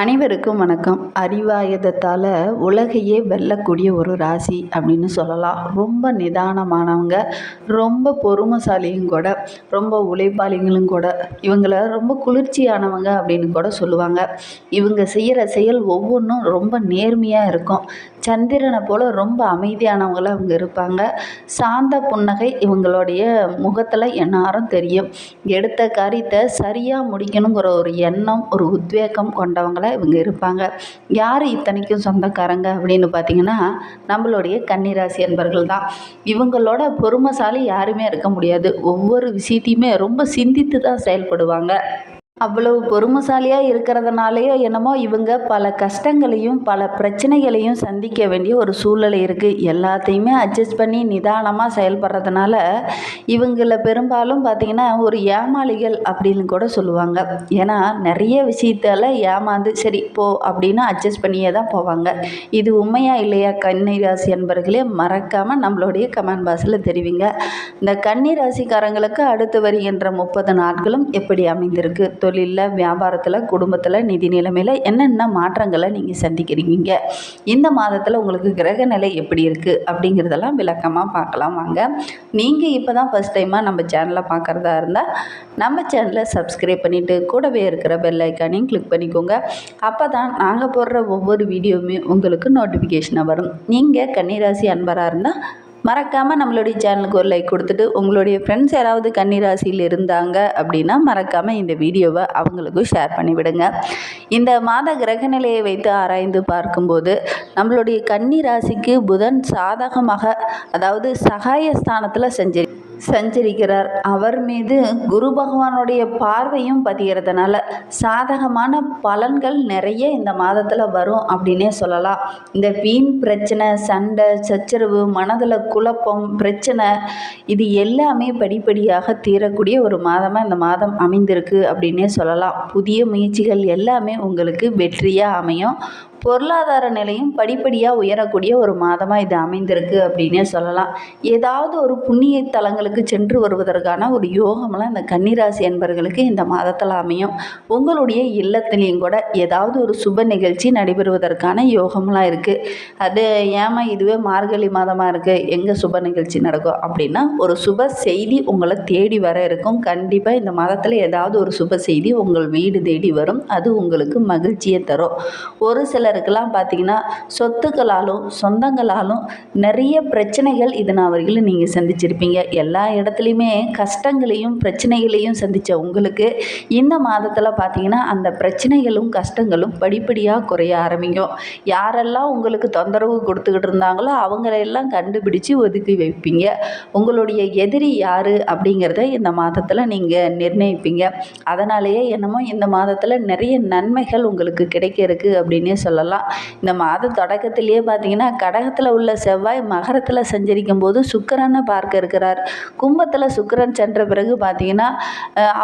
அனைவருக்கும் வணக்கம். அறிவாயுதத்தால் உலகையே வெல்லக்கூடிய ஒரு ராசி அப்படின்னு சொல்லலாம். ரொம்ப நிதானமானவங்க ரொம்ப பொறுமைசாலியும் கூட ரொம்ப உழைப்பாளிகளும் கூட இவங்கள ரொம்ப குளிர்ச்சியானவங்க அப்படின்னு கூட சொல்லுவாங்க. இவங்க செய்கிற செயல் ஒவ்வொன்றும் ரொம்ப நேர்மையாக இருக்கும். சந்திரனை போல் ரொம்ப அமைதியானவங்களாக அவங்க இருப்பாங்க. சாந்த புன்னகை இவங்களுடைய முகத்தில் எந்நேரம் தெரியும். எடுத்த காரியத்தை சரியாக முடிக்கணுங்கிற ஒரு எண்ணம் ஒரு உத்வேகம் கொண்டவங்கள இவங்க இருப்பாங்க. யார் இத்தனைக்கும் சொந்தக்காரங்க அப்படின்னு பார்த்தீங்கன்னா நம்மளுடைய கன்னிராசி அன்பர்கள் தான். இவங்களோட பொறுமைசாலி யாருமே இருக்க முடியாது. ஒவ்வொரு விஷயத்தையுமே ரொம்ப சிந்தித்து தான் செயல்படுவாங்க. அவ்வளவு பொறுமைசாலியாக இருக்கிறதுனாலையோ என்னமோ இவங்க பல கஷ்டங்களையும் பல பிரச்சனைகளையும் சந்திக்க வேண்டிய ஒரு சூழ்நிலை இருக்குது எல்லாத்தையுமே அட்ஜஸ்ட் பண்ணி நிதானமாக செயல்படுறதுனால இவங்கள பெரும்பாலும் பார்த்திங்கன்னா ஒரு ஏமாளிகள் அப்படின்னு கூட சொல்லுவாங்க. ஏன்னா நிறைய விஷயத்தால் ஏமாந்து சரி போ அப்படின்னு அட்ஜஸ்ட் பண்ணியே தான் போவாங்க. இது உண்மையா இல்லையா? கன்னிராசி என்பர்களே மறக்காமல் நம்மளுடைய கமெண்ட் பாக்ஸில் தெரிவிங்க. இந்த கன்னிராசிக்காரங்களுக்கு அடுத்து வருகின்ற முப்பது நாட்களும் எப்படி அமைந்திருக்கு? தொழிலில் வியாபாரத்தில் குடும்பத்தில் நிதி நிலைமையில் என்னென்ன மாற்றங்களை நீங்கள் சந்திக்கிறீங்க? இந்த மாதத்தில் உங்களுக்கு கிரக நிலை எப்படி இருக்குது அப்படிங்கிறதெல்லாம் விளக்கமாக பார்க்கலாம் வாங்க. நீங்கள் இப்போ தான் ஃபஸ்ட் டைமாக நம்ம சேனலை பார்க்குறதா இருந்தால் நம்ம சேனலை சப்ஸ்கிரைப் பண்ணிவிட்டு கூடவே இருக்கிற பெல் ஐக்கானையும் கிளிக் பண்ணிக்கோங்க. அப்போ தான் நாங்கள் போடுற ஒவ்வொரு வீடியோவுமே உங்களுக்கு நோட்டிஃபிகேஷனாக வரும். நீங்கள் கன்னிராசி அன்பராக இருந்தால் மறக்காமல் நம்மளுடைய சேனலுக்கு ஒரு லைக் கொடுத்துட்டு உங்களுடைய ஃப்ரெண்ட்ஸ் யாராவது கன்னிராசியில் இருந்தாங்க அப்படின்னா மறக்காமல் இந்த வீடியோவை அவங்களுக்கும் ஷேர் பண்ணிவிடுங்க. இந்த மாத கிரக நிலையை வைத்து ஆராய்ந்து பார்க்கும்போது நம்மளுடைய கன்னிராசிக்கு புதன் சாதகமாக அதாவது சகாயஸ்தானத்தில் செஞ்சு சஞ்சரிக்கிறார். அவர் மீது குரு பகவானுடைய பார்வையும் பதிகிறதுனால சாதகமான பலன்கள் நிறைய இந்த மாதத்தில் வரும் அப்படின்னே சொல்லலாம். இந்த வீண் பிரச்சனை சண்டை சச்சரவு மனதில் குழப்பம் பிரச்சனை இது எல்லாமே படிப்படியாக தீரக்கூடிய ஒரு மாதமாக இந்த மாதம் அமைந்திருக்கு அப்படின்னே சொல்லலாம். புதிய முயற்சிகள் எல்லாமே உங்களுக்கு வெற்றியாக அமையும். பொருளாதார நிலையும் படிப்படியாக உயரக்கூடிய ஒரு மாதமாக இது அமைந்திருக்கு அப்படின்னே சொல்லலாம். ஏதாவது ஒரு புண்ணிய தலங்களுக்கு சென்று வருவதற்கான ஒரு யோகமெலாம் இந்த கன்னிராசி என்பவர்களுக்கு இந்த மாதத்தில் அமையும். உங்களுடைய இல்லத்திலையும் கூட ஏதாவது ஒரு சுப நிகழ்ச்சி நடைபெறுவதற்கான யோகம்லாம் இருக்குது அது ஏமா இதுவே மார்கழி மாதமாக இருக்குது எங்கே சுப நிகழ்ச்சி நடக்கும் அப்படின்னா ஒரு சுப செய்தி உங்களை தேடி வர இருக்கும். கண்டிப்பாக இந்த மாதத்தில் ஏதாவது ஒரு சுப செய்தி உங்கள் வீடு தேடி வரும். அது உங்களுக்கு மகிழ்ச்சியை தரும். ஒரு சிலர் சிலருக்கெல்லாம் பார்த்தீங்கன்னா சொத்துக்களாலும் சொந்தங்களாலும் நிறைய பிரச்சனைகள் இதனால் வரையிலும் நீங்கள் சந்திச்சிருப்பீங்க. எல்லா இடத்துலையுமே கஷ்டங்களையும் பிரச்சனைகளையும் சந்தித்த உங்களுக்கு இந்த மாதத்தில் பார்த்தீங்கன்னா அந்த பிரச்சனைகளும் கஷ்டங்களும் படிப்படியாக குறைய ஆரம்பிக்கும். யாரெல்லாம் உங்களுக்கு தொந்தரவு கொடுத்துக்கிட்டு இருந்தாங்களோ அவங்களையெல்லாம் கண்டுபிடிச்சு ஒதுக்கி வைப்பீங்க. உங்களுடைய எதிரி யார் அப்படிங்கிறத இந்த மாதத்தில் நீங்கள் நிர்ணயிப்பீங்க. அதனாலேயே என்னமோ இந்த மாதத்தில் நிறைய நன்மைகள் உங்களுக்கு கிடைக்க இருக்குது அப்படின்னே சொல்லலாம். இந்த மாத தொடக்கத்திலேயே பார்த்தீங்கன்னா கடகத்தில் உள்ள செவ்வாய் மகரத்தில் சஞ்சரிக்கும் போது சுக்கரனை பார்க்க இருக்கிறார். கும்பத்தில் சுக்கிரன் சென்ற பிறகு பார்த்தீங்கன்னா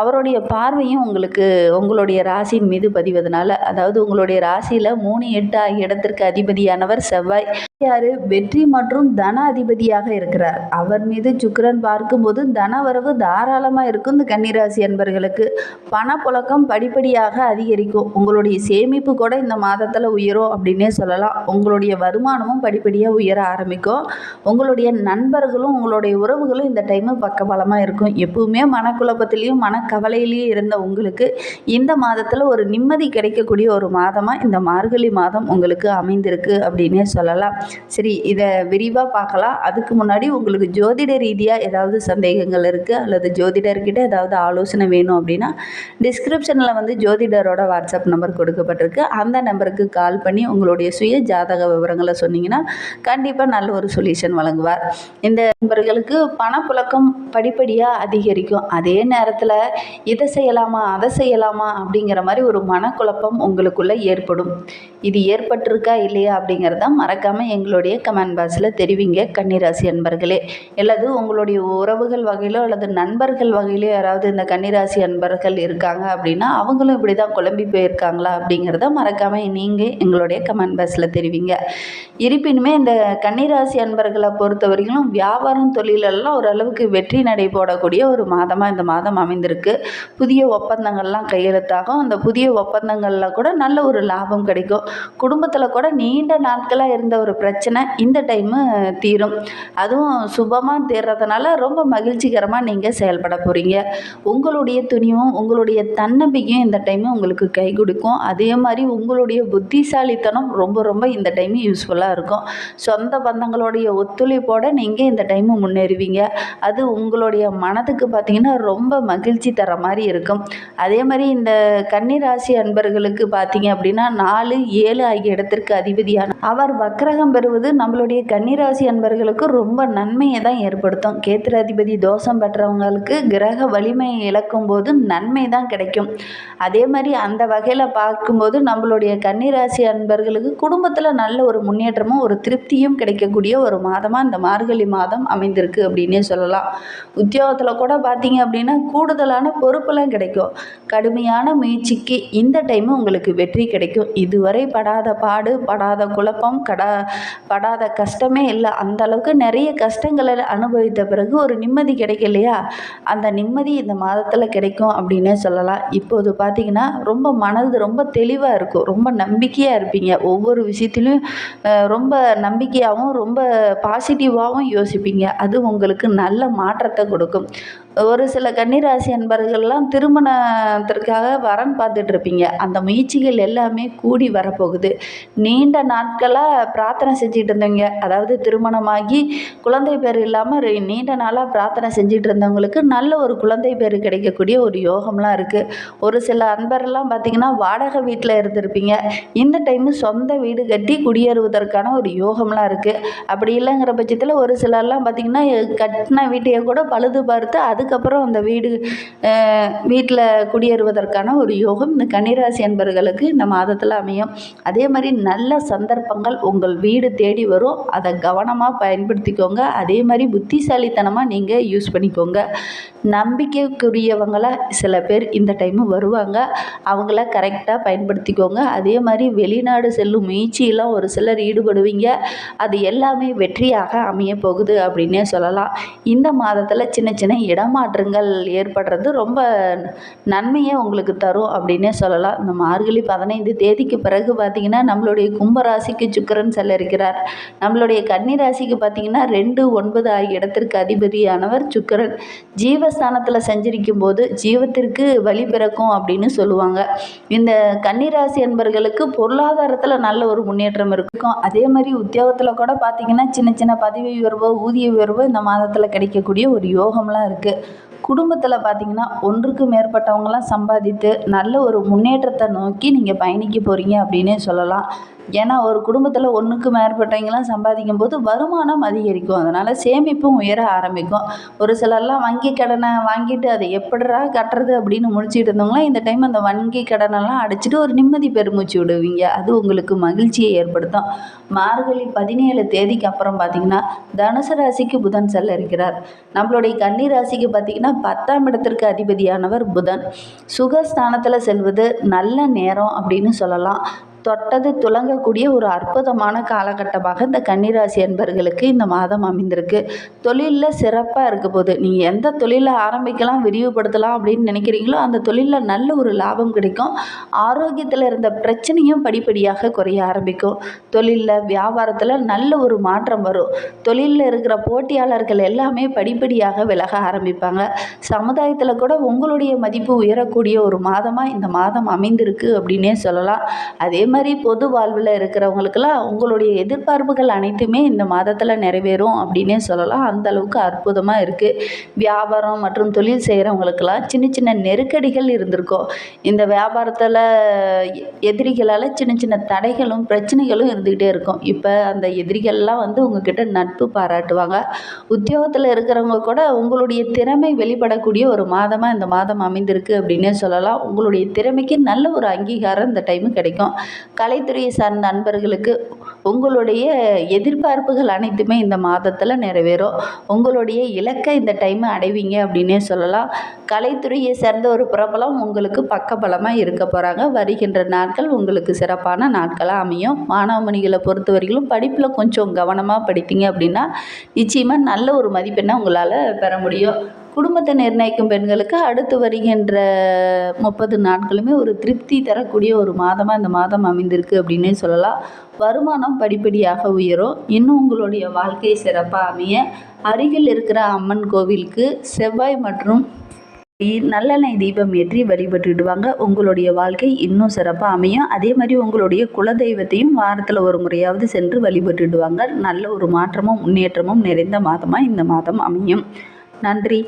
அவருடைய பார்வையும் உங்களுக்கு உங்களுடைய ராசியின் மீது பதிவதனால அதாவது உங்களுடைய ராசியில் மூணு எட்டு ஆகிய இடத்திற்கு அதிபதியானவர் செவ்வாய். யாரு? வெற்றி மற்றும் தன அதிபதியாக இருக்கிறார். அவர் மீது சுக்கிரன் பார்க்கும்போது தனவரவு தாராளமாக இருக்கும் இந்த கன்னிராசி அன்பர்களுக்கு. பணப்புழக்கம் படிப்படியாக அதிகரிக்கும். உங்களுடைய சேமிப்பு கூட இந்த மாதத்தில் உயரும். அப்படின்னே சொல்லலாம். உங்களுடைய வருமானமும் படிப்படியாக உயர ஆரம்பிக்கும். உங்களுடைய நண்பர்களும் உங்களுடைய உறவுகளும் இந்த டைமு பக்கபலமாக இருக்கும். எப்பவுமே மனக்குழப்பத்திலையும் மனக்கவலையிலையும் இருந்த உங்களுக்கு இந்த மாதத்தில் ஒரு நிம்மதி கிடைக்கக்கூடிய ஒரு மாதமாக இந்த மார்கழி மாதம் உங்களுக்கு அமைந்திருக்கு அப்படின்னே சொல்லலாம். சரி இதை விரிவாக பார்க்கலாம். அதுக்கு முன்னாடி உங்களுக்கு ஜோதிட ரீதியாக ஏதாவது சந்தேகங்கள் இருக்குது அல்லது ஜோதிடர்கிட்ட ஏதாவது ஆலோசனை வேணும் அப்படின்னா டிஸ்கிரிப்ஷனில் வந்து ஜோதிடரோட வாட்ஸ்அப் நம்பர் கொடுக்கப்பட்டிருக்கு. அந்த நம்பருக்கு கால் பண்ணி உங்களுடைய சுய ஜாதக விவரங்களை சொன்னீங்கன்னா கண்டிப்பாக நல்ல ஒரு சொல்யூஷன் வழங்குவார். இந்த நண்பர்களுக்கு பணப்புழக்கம் படிப்படியாக அதிகரிக்கும். அதே நேரத்தில் இதை செய்யலாமா அதை செய்யலாமா அப்படிங்கிற மாதிரி ஒரு மனக்குழப்பம் உங்களுக்குள்ளே ஏற்படும். இது ஏற்பட்டிருக்கா இல்லையா அப்படிங்கிறத மறக்காமல் எங்களுடைய கமெண்ட் பாக்ஸில் தெரிவிங்க கன்னிராசி அன்பர்களே. அல்லது உங்களுடைய உறவுகள் வகையிலோ அல்லது நண்பர்கள் வகையிலோ யாராவது இந்த கன்னிராசி அன்பர்கள் இருக்காங்க அப்படின்னா அவங்களும் இப்படி தான் குழம்பி போயிருக்காங்களா அப்படிங்கிறத மறக்காமல் நீங்கள் எங்களுடைய கமெண்ட் பாக்ஸில் தெரிவிங்க. இருப்பினுமே இந்த கன்னிராசி அன்பர்களை பொறுத்த வரைக்கும் வியாபாரம் தொழிலெல்லாம் ஓரளவுக்கு வெற்றி நடை போடக்கூடிய ஒரு மாதமாக இந்த மாதம் அமைந்திருக்கு. புதிய ஒப்பந்தங்கள்லாம் கையெழுத்தாகும். அந்த புதிய ஒப்பந்தங்களில் கூட நல்ல ஒரு லாபம் கிடைக்கும். குடும்பத்தில் கூட நீண்ட நாட்களாக இருந்த ஒரு பிரச்சனை இந்த டைமு தீரும். அதுவும் சுபமாக தீர்றதுனால ரொம்ப மகிழ்ச்சிகரமாக நீங்கள் செயல்பட போகிறீங்க உங்களுடைய துணிவும் உங்களுடைய தன்னம்பிக்கையும் இந்த டைமு உங்களுக்கு கை கொடுக்கும். அதே மாதிரி உங்களுடைய புத்தி புத்திசாலித்தனம் ரொம்ப ரொம்ப இந்த டைம் யூஸ்ஃபுல்லாக இருக்கும். சொந்த பந்தங்களுடைய ஒத்துழைப்போடு நீங்கள் இந்த டைமு முன்னேறுவீங்க. அது உங்களுடைய மனதுக்கு பார்த்திங்கன்னா ரொம்ப மகிழ்ச்சி தர மாதிரி இருக்கும். அதே மாதிரி இந்த கன்னிராசி அன்பர்களுக்கு பார்த்தீங்க அப்படின்னா நாலு ஏழு ஆகிய இடத்திற்கு அதிபதியான அவர் வக்கிரகம் பெறுவது நம்மளுடைய கன்னிராசி அன்பர்களுக்கு ரொம்ப நன்மையை தான் ஏற்படுத்தும். கேத்திர அதிபதி தோஷம் பெற்றவங்களுக்கு கிரக வலிமை இழக்கும் போது நன்மை தான் கிடைக்கும். அதே மாதிரி அந்த வகையில் பார்க்கும்போது நம்மளுடைய கன்னிராசி அன்பர்களுக்கு குடும்பத்தில் நல்ல ஒரு முன்னேற்றமும் ஒரு திருப்தியும் கிடைக்கக்கூடிய ஒரு மாதமாக இந்த மார்கழி மாதம் அமைந்திருக்கு அப்படின்னே சொல்லலாம். உத்தியோகத்தில் கூட பார்த்தீங்க அப்படின்னா கூடுதலான பொறுப்பெல்லாம் கிடைக்கும். கடுமையான முயற்சிக்கு இந்த டைமு உங்களுக்கு வெற்றி கிடைக்கும். இதுவரை படாத பாடு படாத குழப்பம் கடா படாத கஷ்டமே இல்லை. அந்த அளவுக்கு நிறைய கஷ்டங்களை அனுபவித்த பிறகு ஒரு நிம்மதி கிடைக்கலையா அந்த நிம்மதி இந்த மாதத்தில் கிடைக்கும் அப்படின்னே சொல்லலாம். இப்போது பார்த்தீங்கன்னா ரொம்ப மனது ரொம்ப தெளிவாக இருக்கும். ரொம்ப நம்பிக்கையாக இருப்பீங்க. ஒவ்வொரு விஷயத்துலையும் ரொம்ப நம்பிக்கையாகவும் ரொம்ப பாசிட்டிவாகவும் யோசிப்பீங்க. அது உங்களுக்கு நல்ல மாற்றத்தை கொடுக்கும். ஒரு சில கன்னிராசி அன்பர்கள்லாம் திருமணத்திற்காக வரன் பார்த்துட்டு இருப்பீங்க அந்த முயற்சிகள் எல்லாமே கூடி வரப்போகுது. நீண்ட நாட்களாக பிரார்த்தனை செஞ்சுட்டு இருந்தவங்க அதாவது திருமணமாகி குழந்தை பேர் இல்லாமல் நீண்ட நாளாக பிரார்த்தனை செஞ்சுட்டு இருந்தவங்களுக்கு நல்ல ஒரு குழந்தை பேர் கிடைக்கக்கூடிய ஒரு யோகம்லாம் இருக்குது ஒரு சில அன்பரெல்லாம் பார்த்திங்கன்னா வாடகை வீட்டில் இருந்திருப்பீங்க. இந்த டைமு சொந்த வீடு கட்டி குடியேறுவதற்கான ஒரு யோகம்லாம் இருக்குது அப்படி இல்லைங்கிற பட்சத்தில் ஒரு சிலர்லாம் பார்த்திங்கன்னா கட்டின வீட்டையே கூட பழுது பார்த்து அதுக்கப்புறம் அந்த வீடு வீட்டில் குடியேறுவதற்கான ஒரு யோகம் இந்த கன்னிராசி அன்பர்களுக்கு இந்த மாதத்தில் அமையும். அதே மாதிரி நல்ல சந்தர்ப்பங்கள் உங்கள் வீடு தேடி வரும். அதை கவனமாக பயன்படுத்திக்கோங்க. அதே மாதிரி புத்திசாலித்தனமாக நீங்கள் யூஸ் பண்ணிக்கோங்க. நம்பிக்கைக்குரியவங்கள சில பேர் இந்த டைமு வருவாங்க. அவங்கள கரெக்டாக பயன்படுத்திக்கோங்க. அதே மாதிரி வெளிநாடு செல்லும் முயற்சியெல்லாம் ஒரு சிலர் ஈடுபடுவீங்க. அது எல்லாமே வெற்றியாக அமைய போகுது அப்படின்னே சொல்லலாம். இந்த மாதத்தில் சின்ன சின்ன இடம் இடமாற்றங்கள் ஏற்படுறது ரொம்ப நன்மையை உங்களுக்கு தரும் அப்படின்னே சொல்லலாம். இந்த மார்கழி பதினைந்து தேதிக்கு பிறகு பார்த்திங்கன்னா நம்மளுடைய கும்பராசிக்கு சுக்கிரன் செல்ல இருக்கிறார் நம்மளுடைய கன்னி ராசிக்கு பார்த்திங்கன்னா ரெண்டு ஒன்பது ஆகிய இடத்திற்கு அதிபதியானவர் சுக்கிரன். ஜீவஸ்தானத்தில் செஞ்சிருக்கும் போது ஜீவத்திற்கு வழி பிறக்கும் அப்படின்னு சொல்லுவாங்க. இந்த கன்னிராசி என்பர்களுக்கு பொருளாதாரத்தில் நல்ல ஒரு முன்னேற்றம் இருக்கும். அதே மாதிரி உத்தியோகத்தில் கூட பார்த்திங்கன்னா சின்ன சின்ன பதவி உயர்வோ ஊதிய உயர்வோ இந்த மாதத்தில் கிடைக்கக்கூடிய ஒரு யோகம்லாம் இருக்குது குடும்பத்தில் பார்த்தீங்கன்னா ஒன்றுக்கு மேற்பட்டவங்களாம் சம்பாதித்து நல்ல ஒரு முன்னேற்றத்தை நோக்கி நீங்கள் பயணிக்க போகிறீங்க அப்படின்னே சொல்லலாம். ஏன்னா ஒரு குடும்பத்தில் ஒன்றுக்கு மேற்பட்டவங்களாம் சம்பாதிக்கும் போது வருமானம் அதிகரிக்கும். அதனால் சேமிப்பும் உயர ஆரம்பிக்கும். ஒரு சிலர்லாம் வங்கி கடனை வாங்கிட்டு அதை எப்படிரா கட்டுறது அப்படின்னு முடிச்சுட்டு இருந்தவங்களாம் இந்த டைம் அந்த வங்கி கடனெல்லாம் அடிச்சுட்டு ஒரு நிம்மதி பெருமூச்சு விடுவீங்க. அது உங்களுக்கு மகிழ்ச்சியை ஏற்படுத்தும். மார்கழி பதினேழு தேதிக்கு அப்புறம் பார்த்தீங்கன்னா தனுசு ராசிக்கு புதன் செல்ல இருக்கிறார். நம்மளுடைய கன்னி ராசிக்கு பார்த்தீங்கன்னா பத்தாம் இடத்திற்கு அதிபதியானவர் புதன். சுகஸ்தானத்தில் செல்வது நல்ல நேரம் அப்படின்னு சொல்லலாம். தொட்டது துலங்கக்கூடிய ஒரு அற்புதமான காலகட்டமாக இந்த கன்னிராசி அன்பர்களுக்கு இந்த மாதம் அமைந்திருக்கு. தொழிலில் சிறப்பாக இருக்க போது நீங்கள் எந்த தொழிலை ஆரம்பிக்கலாம் விரிவுபடுத்தலாம் அப்படின்னு நினைக்கிறீங்களோ அந்த தொழிலில் நல்ல ஒரு லாபம் கிடைக்கும். ஆரோக்கியத்தில் இருந்த பிரச்சனையும் படிப்படியாக குறைய ஆரம்பிக்கும். தொழிலில் வியாபாரத்தில் நல்ல ஒரு மாற்றம் வரும். தொழிலில் இருக்கிற போட்டியாளர்கள் எல்லாமே படிப்படியாக விலக ஆரம்பிப்பாங்க. சமுதாயத்தில் கூட உங்களுடைய மதிப்பு உயரக்கூடிய ஒரு மாதமாக இந்த மாதம் அமைந்திருக்கு அப்படின்னே சொல்லலாம். அதே மாதிரி பொது வாழ்வில் இருக்கிறவங்களுக்கெல்லாம் உங்களுடைய எதிர்பார்ப்புகள் அனைத்துமே இந்த மாதத்தில் நிறைவேறும் அப்படின்னே சொல்லலாம். அந்த அளவுக்கு அற்புதமாக இருக்குது வியாபாரம் மற்றும் தொழில் செய்கிறவங்களுக்கெல்லாம் சின்ன சின்ன நெருக்கடிகள் இருந்திருக்கும். இந்த வியாபாரத்தில் எதிரிகளால் சின்ன சின்ன தடைகளும் பிரச்சனைகளும் இருந்துக்கிட்டே இருக்கும். இப்போ அந்த எதிரிகள்லாம் வந்து உங்ககிட்ட நட்பு பாராட்டுவாங்க. உத்தியோகத்தில் இருக்கிறவங்க கூட உங்களுடைய திறமை வெளிப்படக்கூடிய ஒரு மாதமாக இந்த மாதம் அமைந்திருக்கு அப்படின்னே சொல்லலாம். உங்களுடைய திறமைக்கு நல்ல ஒரு அங்கீகாரம் இந்த டைமு கிடைக்கும். கலைத்துறையை சார்ந்த அன்பர்களுக்கு உங்களுடைய எதிர்பார்ப்புகள் அனைத்துமே இந்த மாதத்தில் நிறைவேறும். உங்களுடைய இலக்கை இந்த டைம் அடைவீங்க அப்படின்னே சொல்லலாம். கலைத்துறையை சேர்ந்த ஒரு பிரபலம் உங்களுக்கு பக்கபலமாக இருக்க போகிறாங்க வருகின்ற நாட்கள் உங்களுக்கு சிறப்பான நாட்களாக அமையும். மாணவமணிகளை பொறுத்த வரைக்கும் படிப்பில் கொஞ்சம் கவனமாக படித்தீங்க அப்படின்னா நிச்சயமாக நல்ல ஒரு மதிப்பெண்ணை உங்களால் பெற முடியும். குடும்பத்தை நிர்ணயிக்கும் பெண்களுக்கு அடுத்து வருகின்ற முப்பது நாட்களுமே ஒரு திருப்தி தரக்கூடிய ஒரு மாதமாக இந்த மாதம் அமைந்திருக்கு அப்படின்னே சொல்லலாம். வருமானம் படிப்படியாக உயரும். இன்னும் உங்களுடைய வாழ்க்கை சிறப்பாக அமைய அருகில் இருக்கிற அம்மன் கோவிலுக்கு செவ்வாய் மற்றும் நல்லெண்ணெய் தீபம் ஏற்றி வழிபட்டுடுவாங்க. உங்களுடைய வாழ்க்கை இன்னும் சிறப்பாக அமையும். அதே மாதிரி உங்களுடைய குலதெய்வத்தையும் வாரத்தில் ஒரு முறையாவது சென்று வழிபட்டுடுவாங்க. நல்ல ஒரு மாற்றமும் முன்னேற்றமும் நிறைந்த மாதமாக இந்த மாதம் அமையும். நன்றி.